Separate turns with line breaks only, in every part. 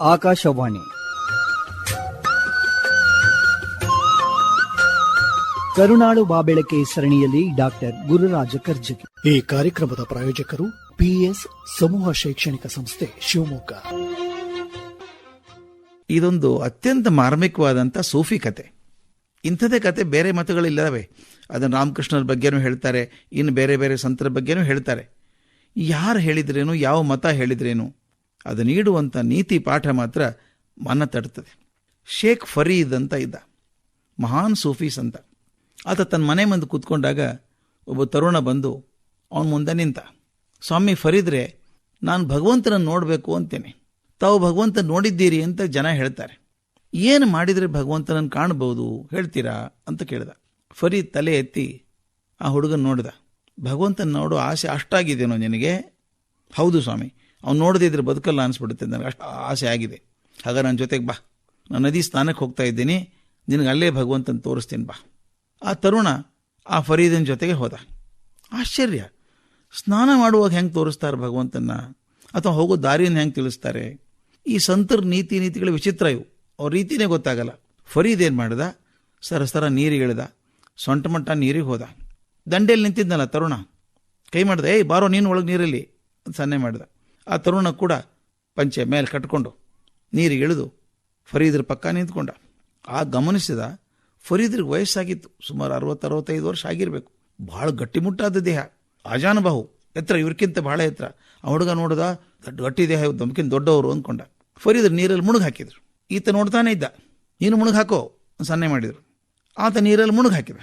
ಆಕಾಶವಾಣಿ. ಕರುನಾಳು ಬಾಬೆಳಕೆ ಸರಣಿಯಲ್ಲಿ ಡಾಕ್ಟರ್ ಗುರುರಾಜ ಕರ್ಜಗಿ.
ಈ ಕಾರ್ಯಕ್ರಮದ ಪ್ರಾಯೋಜಕರು ಪಿಎಸ್ ಸಮೂಹ ಶೈಕ್ಷಣಿಕ ಸಂಸ್ಥೆ ಶಿವಮೊಗ್ಗ.
ಇದೊಂದು ಅತ್ಯಂತ ಮಾರ್ಮಿಕವಾದಂಥ ಸೂಫಿ ಕತೆ. ಇಂಥದೇ ಕತೆ ಬೇರೆ ಮತಗಳಿಲ್ಲವೆ? ಅದನ್ನು ರಾಮಕೃಷ್ಣರ ಬಗ್ಗೆನೂ ಹೇಳ್ತಾರೆ ಇನ್ನು ಬೇರೆ ಬೇರೆ ಸಂತರ ಬಗ್ಗೆನೂ ಹೇಳ್ತಾರೆ. ಯಾರು ಹೇಳಿದ್ರೇನು ಯಾವ ಮತ ಹೇಳಿದ್ರೇನು? ಅದು ನೀಡುವಂಥ ನೀತಿ ಪಾಠ ಮಾತ್ರ ಮನ ತಡ್ತದೆ. ಶೇಖ್ ಫರೀದ್ ಅಂತ ಇದ್ದ. ಮಹಾನ್ ಸೂಫೀಸ್ ಅಂತ ಆತ ತನ್ನ ಮನೆ ಮುಂದೆ ಕೂತ್ಕೊಂಡಾಗ ಒಬ್ಬ ತರುಣ ಬಂದು, ಅವನ ಮುಂದೆ ನಿಂತ. ಸ್ವಾಮಿ ಫರೀದ್ರೆ, ನಾನು ಭಗವಂತನನ್ನು ನೋಡಬೇಕು ಅಂತೇನೆ. ತಾವು ಭಗವಂತ ನೋಡಿದ್ದೀರಿ ಅಂತ ಜನ ಹೇಳ್ತಾರೆ. ಏನು ಮಾಡಿದರೆ ಭಗವಂತನನ್ನು ಕಾಣಬಹುದು ಹೇಳ್ತೀರಾ? ಅಂತ ಕೇಳಿದ. ಫರೀದ್ ತಲೆ ಎತ್ತಿ ಆ ಹುಡುಗನ ನೋಡ್ದ. ಭಗವಂತನ ನೋಡೋ ಆಸೆ ಅಷ್ಟಾಗಿದೆನೋ ನಿನಗೆ? ಹೌದು ಸ್ವಾಮಿ. ಅವ್ನು ನೋಡದಿದ್ರೆ ಬದುಕಲ್ಲ ಅನಿಸ್ಬಿಡುತ್ತೆ ನನಗೆ ಅಷ್ಟು ಆಸೆ ಆಗಿದೆ. ಹಾಗ ನನ್ನ ಜೊತೆಗೆ ಬಾ. ನಾನು ನದಿ ಸ್ನಾನಕ್ಕೆ ಹೋಗ್ತಾ ಇದ್ದೀನಿ. ನಿನಗೆ ಅಲ್ಲೇ ಭಗವಂತನ ತೋರಿಸ್ತೀನಿ ಬಾ. ಆ ತರುಣ ಆ ಫರೀದನ ಜೊತೆಗೆ ಹೋದ. ಆಶ್ಚರ್ಯ. ಸ್ನಾನ ಮಾಡುವಾಗ ಹೆಂಗೆ ತೋರಿಸ್ತಾರೆ ಭಗವಂತನ ಅಥವಾ ಹೋಗೋ ದಾರಿಯನ್ನು ಹೆಂಗೆ ತಿಳಿಸ್ತಾರೆ? ಈ ಸಂತರ ನೀತಿ ನೀತಿಗಳ ವಿಚಿತ್ರ ಇವು. ಅವ್ರ ರೀತಿನೇ ಗೊತ್ತಾಗಲ್ಲ. ಫರೀದ್ ಏನು ಮಾಡ್ದ? ಸರಸರ ನೀರಿಗೆ ಇಳಿದ. ಸೊಂಟ ಮಟ್ಟ ನೀರಿಗೆ ಹೋದ. ದಂಡೆಯಲ್ಲಿ ನಿಂತಿದ್ನಲ್ಲ ತರುಣ. ಕೈ ಮಾಡ್ದೆ, ಏಯ್, ಬಾರೋ, ನೀನು ಒಳಗೆ ನೀರಲ್ಲಿ. ಸನ್ನೆ ಮಾಡ್ದ. ಆ ತರುಣ ಕೂಡ ಪಂಚೆ ಮೇಲೆ ಕಟ್ಕೊಂಡು ನೀರಿಗೆ ಇಳಿದು ಫರೀದ್ರ ಪಕ್ಕ ನಿಂತ್ಕೊಂಡ. ಆ ಗಮನಿಸಿದ ಫರೀದ್ರಿಗೆ ವಯಸ್ಸಾಗಿತ್ತು. ಸುಮಾರು ಅರವತ್ತು, ಅರವತ್ತೈದು ವರ್ಷ ಆಗಿರಬೇಕು. ಭಾಳ ಗಟ್ಟಿಮುಟ್ಟಾದ ದೇಹ. ಅಜಾನುಬಾಹು ಎತ್ತರ ಇವ್ರಕ್ಕಿಂತ ಭಾಳ ಎತ್ತರ. ಆ ಹುಡುಗ ನೋಡಿದ ದೊಡ್ಡ ಗಟ್ಟಿ ದೇಹ ನಮ್ಗಿಂತ ದೊಡ್ಡವರು ಅಂದ್ಕೊಂಡ. ಫರೀದ್ರ ನೀರಲ್ಲಿ ಮುಣುಗು ಹಾಕಿದ್ರು. ಈತ ನೋಡ್ತಾನೆ ಇದ್ದ. ನೀನು ಮುಣುಗು ಹಾಕೋ ಸನ್ನೆ ಮಾಡಿದರು. ಆತ ನೀರಲ್ಲಿ ಮುಣುಗು ಹಾಕಿದ.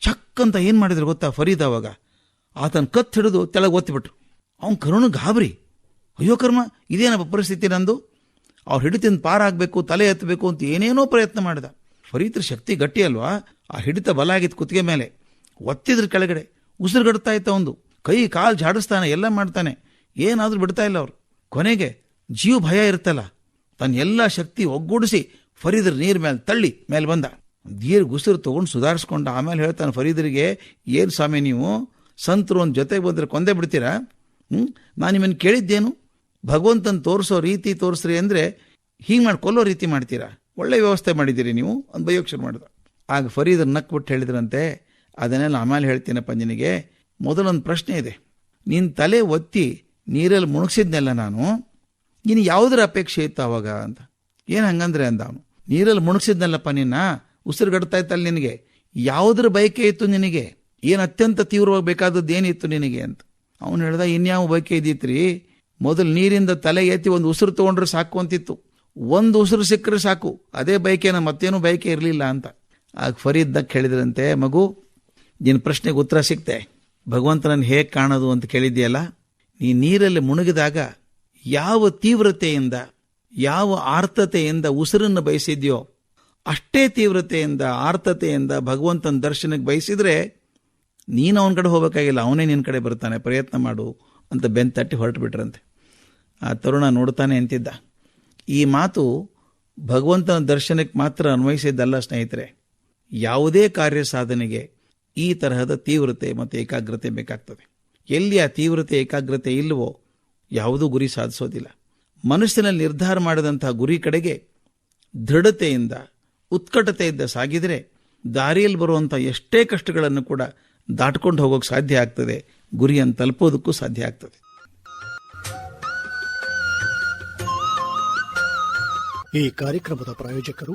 ಚಕ್ ಅಂತ ಏನು ಮಾಡಿದ್ರು ಗೊತ್ತಾ ಫರೀದ್ ಅವಾಗ ಆತನ ಕತ್ ಹಿಡಿದು ತೆಳಗೆ ಒತ್ತಿಬಿಟ್ರು. ಅವ್ನು ಕರುಣ ಗಾಬರಿ. ಅಯ್ಯೋ ಕರ್ಮ ಇದೇನಪ್ಪ ಪರಿಸ್ಥಿತಿ ನಂದು? ಅವ್ರು ಹಿಡಿತಿಂದ ಪಾರಾಗಬೇಕು, ತಲೆ ಎತ್ತಬೇಕು ಅಂತ ಏನೇನೋ ಪ್ರಯತ್ನ ಮಾಡಿದ. ಫರೀದ್ರ ಶಕ್ತಿ ಗಟ್ಟಿ ಅಲ್ವಾ? ಆ ಹಿಡಿತ ಬಲ ಆಗಿತ್ತು ಕುತ್ತಿಗೆ ಮೇಲೆ ಒತ್ತಿದ್ರ ಕೆಳಗಡೆ ಉಸಿರುಗಡ್ತಾ ಇತ್ತ ಒಂದು. ಕೈ, ಕಾಲು ಜಾಡಿಸ್ತಾನೆ ಎಲ್ಲ ಮಾಡ್ತಾನೆ. ಏನಾದರೂ ಬಿಡ್ತಾ ಇಲ್ಲ ಅವರು. ಕೊನೆಗೆ ಜೀವ ಭಯ ಇರ್ತಲ್ಲ ತನ್ನ ಎಲ್ಲ ಶಕ್ತಿ ಒಗ್ಗೂಡಿಸಿ ಫರೀದ್ರ ನೀರ್ ಮೇಲೆ ತಳ್ಳಿ ಮೇಲೆ ಬಂದ. ದೀರ್ಘ ಉಸಿರು ತೊಗೊಂಡು ಸುಧಾರಿಸ್ಕೊಂಡ ಆಮೇಲೆ ಹೇಳ್ತಾನೆ ಫರೀದರಿಗೆ, ಏನು ಸ್ವಾಮಿ ನೀವು? ಸಂತರು ಒಂದು ಜೊತೆಗೆ ಬಂದರೆ ಕೊಂದೇ ಬಿಡ್ತೀರಾ? ಹ್ಞೂ ನಾನು ನಿಮ್ಮನ್ನು ಕೇಳಿದ್ದೇನು. ಭಗವಂತನ ತೋರಿಸೋ ರೀತಿ ತೋರಿಸ್ರಿ ಅಂದರೆ ಹೀಗೆ ಮಾಡಿ ಕೊಲ್ಲೋ ರೀತಿ ಮಾಡ್ತೀರಾ? ಒಳ್ಳೆ ವ್ಯವಸ್ಥೆ ಮಾಡಿದ್ದೀರಿ ನೀವು. ಅಂತ ಬಯೋಕ್ಷ ಮಾಡಿದ. ಆಗ ಫರೀದರ್ ನಕ್ಬಿಟ್ಟು ಹೇಳಿದ್ರಂತೆ, ಅದನ್ನೆಲ್ಲ ಆಮೇಲೆ ಹೇಳ್ತೀನಪ್ಪ ನಿನಗೆ ಮೊದಲೊಂದು ಪ್ರಶ್ನೆ ಇದೆ. ನಿನ್ನ ತಲೆ ಒತ್ತಿ ನೀರಲ್ಲಿ ಮುಣಗ್ಸಿದ್ನೆಲ್ಲ ನಾನು ನೀನು ಯಾವುದರ ಅಪೇಕ್ಷೆ ಇತ್ತು ಅವಾಗ ಅಂತ. ಏನು ಹಂಗಂದ್ರೆ ಅಂದ ಅವನು, ನೀರಲ್ಲಿ ಮುಣಗ್ಸಿದ್ನಲ್ಲಪ್ಪ ನಿನ್ನ? ಉಸಿರುಗಡ್ತಾ ಇತ್ತಲ್ಲ ನಿನಗೆ? ಯಾವುದ್ರ ಬಯಕೆ ಇತ್ತು ನಿನಗೆ? ಏನು ಅತ್ಯಂತ ತೀವ್ರವಾಗಿ ಬೇಕಾದದ್ದು ಏನಿತ್ತು ನಿನಗೆ ಅಂತ. ಅವನು ಹೇಳ್ದ, ಇನ್ಯಾವ ಬಯಕೆ ಇದ್ದಿತ್ರಿ ಮೊದಲು ನೀರಿಂದ ತಲೆ ಎತ್ತಿ ಒಂದು ಉಸಿರು ತಗೊಂಡ್ರೆ ಸಾಕು ಅಂತಿತ್ತು. ಒಂದು ಉಸಿರು ಸಿಕ್ಕರೆ ಸಾಕು. ಅದೇ ಬೈಕೇನ ಮತ್ತೇನೂ ಬಯಕೆ ಇರಲಿಲ್ಲ ಅಂತ. ಆಗ ಫರೀದ್ ದಕ್ ಹೇಳಿದ್ರಂತೆ, ಮಗು ನಿನ್ನ ಪ್ರಶ್ನೆಗೆ ಉತ್ತರ ಸಿಕ್ತೆ. ಭಗವಂತನನ್ನು ಹೇಗೆ ಕಾಣೋದು ಅಂತ ಕೇಳಿದ್ಯಲ್ಲ ನೀ ನೀರಲ್ಲಿ ಮುಳುಗಿದಾಗ ಯಾವ ತೀವ್ರತೆಯಿಂದ, ಯಾವ ಆರ್ತತೆಯಿಂದ ಉಸಿರನ್ನು ಬಯಸಿದ್ಯೋ, ಅಷ್ಟೇ ತೀವ್ರತೆಯಿಂದ, ಆರ್ತತೆಯಿಂದ ಭಗವಂತನ ದರ್ಶನಕ್ಕೆ ಬಯಸಿದ್ರೆ ನೀನು ಅವನ ಕಡೆ ಹೋಗಬೇಕಾಗಿಲ್ಲ. ಅವನೇ ನಿನ್ನ ಕಡೆ ಬರ್ತಾನೆ. ಪ್ರಯತ್ನ ಮಾಡು. ಅಂತ ಬೆನ್ ತಟ್ಟಿ ಹೊರಟು ಬಿಟ್ರಂತೆ ಆ ತರುಣ ನೋಡ್ತಾನೆ ಅಂತಿದ್ದ. ಈ ಮಾತು ಭಗವಂತನ ದರ್ಶನಕ್ಕೆ ಮಾತ್ರ ಅನ್ವಯಿಸಿದ್ದಲ್ಲ ಸ್ನೇಹಿತರೆ. ಯಾವುದೇ ಕಾರ್ಯ ಸಾಧನೆಗೆ ಈ ತರಹದ ತೀವ್ರತೆ ಮತ್ತು ಏಕಾಗ್ರತೆ ಬೇಕಾಗ್ತದೆ. ಎಲ್ಲಿ ಆ ತೀವ್ರತೆ, ಏಕಾಗ್ರತೆ ಇಲ್ಲವೋ ಯಾವುದೂ ಗುರಿ ಸಾಧಿಸೋದಿಲ್ಲ. ಮನಸ್ಸಿನಲ್ಲಿ ನಿರ್ಧಾರ ಮಾಡಿದಂತಹ ಗುರಿ ಕಡೆಗೆ ದೃಢತೆಯಿಂದ, ಉತ್ಕಟತೆಯಿಂದ ಸಾಗಿದರೆ ದಾರಿಯಲ್ಲಿ ಬರುವಂಥ ಎಷ್ಟೇ ಕಷ್ಟಗಳನ್ನು ಕೂಡ ದಾಟ್ಕೊಂಡು ಹೋಗೋಕೆ ಸಾಧ್ಯ ಆಗ್ತದೆ. ಗುರಿಯನ್ನು ತಲುಪೋದಕ್ಕೂ ಸಾಧ್ಯ ಆಗ್ತದೆ
ಈ ಕಾರ್ಯಕ್ರಮದ ಪ್ರಾಯೋಜಕರು